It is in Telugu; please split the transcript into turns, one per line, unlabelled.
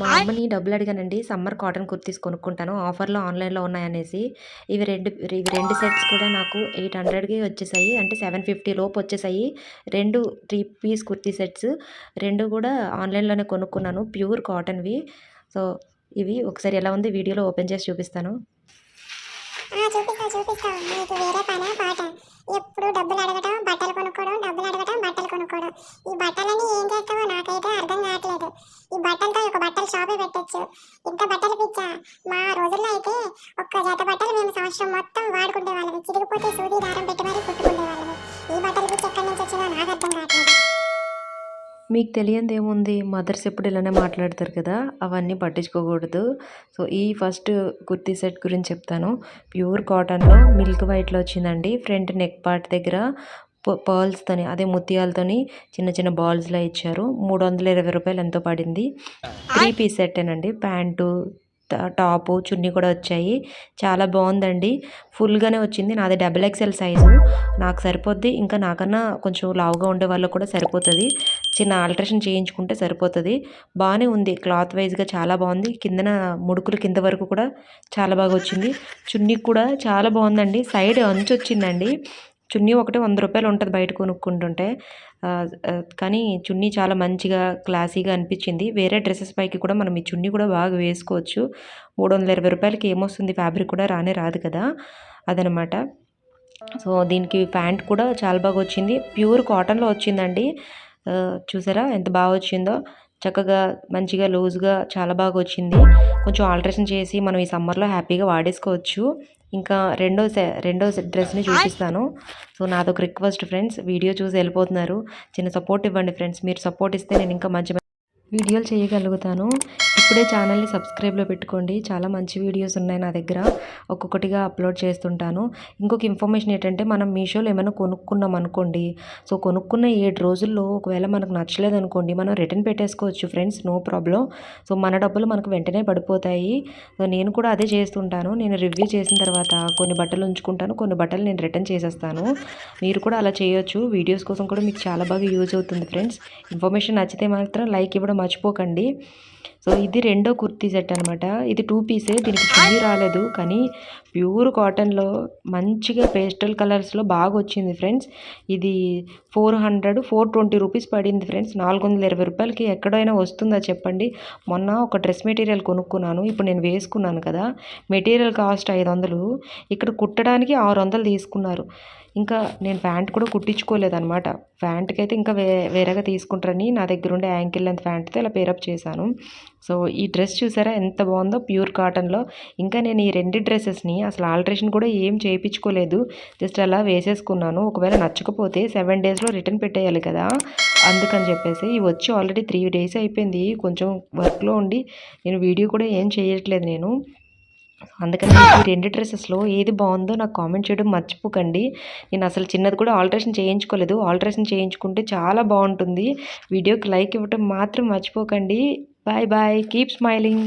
మా అమ్మని డబ్బులు అడిగానండి సమ్మర్ కాటన్ కుర్తీస్ కొనుక్కుంటాను ఆఫర్లో ఆన్లైన్లో ఉన్నాయనేసి. ఇవి రెండు ఇవి రెండు సెట్స్ కూడా నాకు ఎయిట్ హండ్రెడ్కి వచ్చేసాయి అంటే సెవెన్ ఫిఫ్టీ లోపు వచ్చేసాయి. రెండు త్రీ పీస్ కుర్తీ సెట్స్ రెండు కూడా ఆన్లైన్లోనే కొనుక్కున్నాను ప్యూర్ కాటన్వి. సో ఇవి ఒకసారి ఎలా ఉంది వీడియోలో ఓపెన్ చేసి చూపిస్తాను.
చూపిస్తా చూపిస్తా. వేరే ఎప్పుడు డబ్బులు అడగటం బట్టలు కొనుక్కోవడం డబ్బులు అడగటం కొనుక్కోవడం ఈ బట్టలని ఏం చేస్తామో నాకైతే అర్థం కావట్లేదు. ఈ బట్టలతో ఒక బట్టల షాపే పెట్టచ్చు. ఇంత బట్టలు పిచ్చా? మా రోజుల్లో అయితే ఒక్క జత బట్టలు మేము సంవత్సరం మొత్తం వాడుకునే వాళ్ళము. చిరిగిపోతే సూది దారం పెట్టి మరీ కుట్టుకునే వాళ్ళము. ఈ బట్టలు పిచ్చి ఎక్కడి నుంచి వచ్చిందో నాకు అర్థం కావట్లేదు.
మీకు తెలియంది ఏముంది మదర్స్ ఎప్పుడు ఇలానే మాట్లాడతారు కదా? అవన్నీ పట్టించుకోకూడదు. సో ఈ ఫస్ట్ కుర్తీ సెట్ గురించి చెప్తాను. ప్యూర్ కాటన్లో మిల్క్ వైట్లో వచ్చిందండి. ఫ్రంట్ నెక్ పార్ట్ దగ్గర పర్ల్స్తోని అదే ముత్యాలతోని చిన్న చిన్న బాల్స్లా ఇచ్చారు. మూడు వందల ఇరవై రూపాయలు ఎంతో పడింది. త్రీ పీస్ సెట్టేనండి. ప్యాంటు టాపు చున్నీ కూడా వచ్చాయి. చాలా బాగుందండి ఫుల్గానే వచ్చింది. నాది డబుల్ ఎక్స్ఎల్ సైజు. నాకు సరిపోద్ది. ఇంకా నాకన్నా కొంచెం లావుగా ఉండే వాళ్ళకు కూడా సరిపోతుంది. చిన్న ఆల్ట్రేషన్ చేయించుకుంటే సరిపోతుంది. బాగానే ఉంది. క్లాత్ వైజ్గా చాలా బాగుంది కిందన ముడుకులు కింద వరకు కూడా చాలా బాగా వచ్చింది. చున్నీ కూడా చాలా బాగుందండి సైడ్ అంచు వచ్చిందండి చున్నీ ఒకటి వంద రూపాయలు ఉంటుంది బయట కొనుక్కుంటుంటే. కానీ చున్నీ చాలా మంచిగా క్లాసీగా అనిపించింది. వేరే డ్రెస్సెస్ పైకి కూడా మనం ఈ చున్నీ కూడా బాగా వేసుకోవచ్చు. మూడు వందల ఇరవై రూపాయలకి ఏమొస్తుంది? ఫ్యాబ్రిక్ కూడా రానే రాదు కదా. అదనమాట. సో దీనికి ప్యాంట్ కూడా చాలా బాగా వచ్చింది. ప్యూర్ కాటన్లో వచ్చిందండి. చూసారా ఎంత బాగా వచ్చిందో? చక్కగా మంచిగా లూజ్గా చాలా బాగా వచ్చింది. కొంచెం ఆల్ట్రేషన్ చేసి మనం ఈ సమ్మర్లో హ్యాపీగా వాడేసుకోవచ్చు. ఇంకా రెండో సె రెండో డ్రెస్ని చూపిస్తాను. సో నాదొక రిక్వెస్ట్ ఫ్రెండ్స్ వీడియో చూసి వెళ్ళిపోతున్నారు. చిన్న సపోర్ట్ ఇవ్వండి ఫ్రెండ్స్ మీరు సపోర్ట్ ఇస్తే నేను ఇంకా మంచి వీడియోలు చేయగలుగుతాను. ఇప్పుడే ఛానల్ని సబ్స్క్రైబ్లో పెట్టుకోండి. చాలా మంచి వీడియోస్ ఉన్నాయి నా దగ్గర. ఒక్కొక్కటిగా అప్లోడ్ చేస్తుంటాను. ఇంకొక ఇన్ఫర్మేషన్ ఏంటంటే మనం మీషోలో ఏమైనా కొనుక్కున్నాం అనుకోండి. సో కొనుక్కున్న ఏడు రోజుల్లో ఒకవేళ మనకు నచ్చలేదు అనుకోండి మనం రిటర్న్ పెట్టేసుకోవచ్చు ఫ్రెండ్స్. No problem. సో మన డబ్బులు మనకు వెంటనే పడిపోతాయి. సో నేను కూడా అదే చేస్తుంటాను. నేను రివ్యూ చేసిన తర్వాత కొన్ని బట్టలు ఉంచుకుంటాను. కొన్ని బట్టలు నేను రిటర్న్ చేసేస్తాను. మీరు కూడా అలా చేయొచ్చు. వీడియోస్ కోసం కూడా మీకు చాలా బాగా యూజ్ అవుతుంది ఫ్రెండ్స్. ఇన్ఫర్మేషన్ నచ్చితే మాత్రం లైక్ ఇవ్వడం మర్చిపోకండి. సో ఇది రెండో కుర్తీ సెట్ అనమాట ఇది టూ పీసే దీనికి చున్నీ రాలేదు. కానీ ప్యూర్ కాటన్లో మంచిగా పేస్టల్ కలర్స్లో బాగా వచ్చింది ఫ్రెండ్స్. ఇది four hundred four twenty rupees పడింది ఫ్రెండ్స్. నాలుగు వందల ఇరవై రూపాయలకి ఎక్కడైనా వస్తుందా చెప్పండి. మొన్న ఒక డ్రెస్ మెటీరియల్ కొనుక్కున్నాను. ఇప్పుడు నేను వేసుకున్నాను కదా. మెటీరియల్ కాస్ట్ ఐదు వందలు. ఇక్కడ కుట్టడానికి ఆరు వందలు తీసుకున్నారు. ఇంకా నేను ప్యాంట్ కూడా కుట్టించుకోలేదనమాట ప్యాంట్కి అయితే ఇంకా వే వేరేగా తీసుకుంటారని నా దగ్గర ఉండే యాంకిల్ లెంత్ ప్యాంట్తో ఇలా పేరప్ చేశాను. సో ఈ డ్రెస్ చూసారా ఎంత బాగుందో? ప్యూర్ కాటన్లో. ఇంకా నేను ఈ రెండు డ్రెస్సెస్ని అసలు ఆల్ట్రేషన్ కూడా ఏం చేయించుకోలేదు. జస్ట్ అలా వేసేసుకున్నాను. ఒకవేళ నచ్చకపోతే సెవెన్ డేస్లో రిటర్న్ పెట్టేయాలి కదా? అందుకని చెప్పేసి ఇవి వచ్చి ఆల్రెడీ త్రీ డేస్ అయిపోయింది. కొంచెం వర్క్లో ఉండి నేను వీడియో కూడా ఏం చేయట్లేదు నేను. అందుకని ఈ రెండు డ్రెస్సెస్లో ఏది బాగుందో నాకు కామెంట్ చేయడం మర్చిపోకండి. నేను అసలు చిన్నది కూడా ఆల్ట్రేషన్ చేయించుకోలేదు. ఆల్ట్రేషన్ చేయించుకుంటే చాలా బాగుంటుంది. వీడియోకి లైక్ ఇవ్వటం మాత్రం మర్చిపోకండి. Bye bye. Keep smiling.